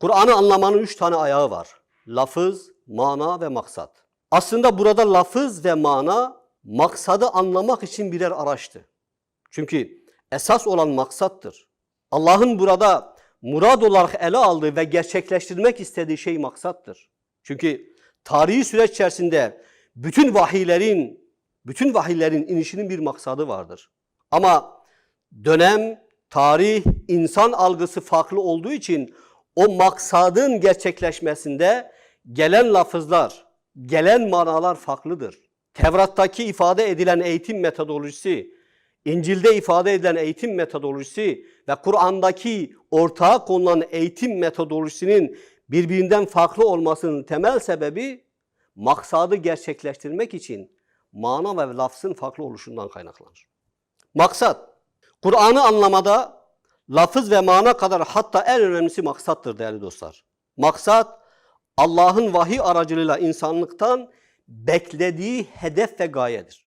Kur'an'ı anlamanın üç tane ayağı var. Lafız, mana ve maksat. Aslında burada lafız ve mana maksadı anlamak için birer araçtı. Çünkü esas olan maksattır. Allah'ın burada murad olarak ele aldığı ve gerçekleştirmek istediği şey maksattır. Çünkü tarihi süreç içerisinde bütün vahiylerin bütün vahiylerin inişinin bir maksadı vardır. Ama dönem, tarih, insan algısı farklı olduğu için o maksadın gerçekleşmesinde gelen lafızlar, gelen manalar farklıdır. Tevrat'taki ifade edilen eğitim metodolojisi, İncil'de ifade edilen eğitim metodolojisi ve Kur'an'daki ortağa konulan eğitim metodolojisinin birbirinden farklı olmasının temel sebebi maksadı gerçekleştirmek için mana ve lafzın farklı oluşundan kaynaklanır. Maksat, Kur'an'ı anlamada lafız ve mana kadar hatta en önemlisi maksattır değerli dostlar. Maksat, Allah'ın vahiy aracılığıyla insanlıktan beklediği hedef ve gayedir.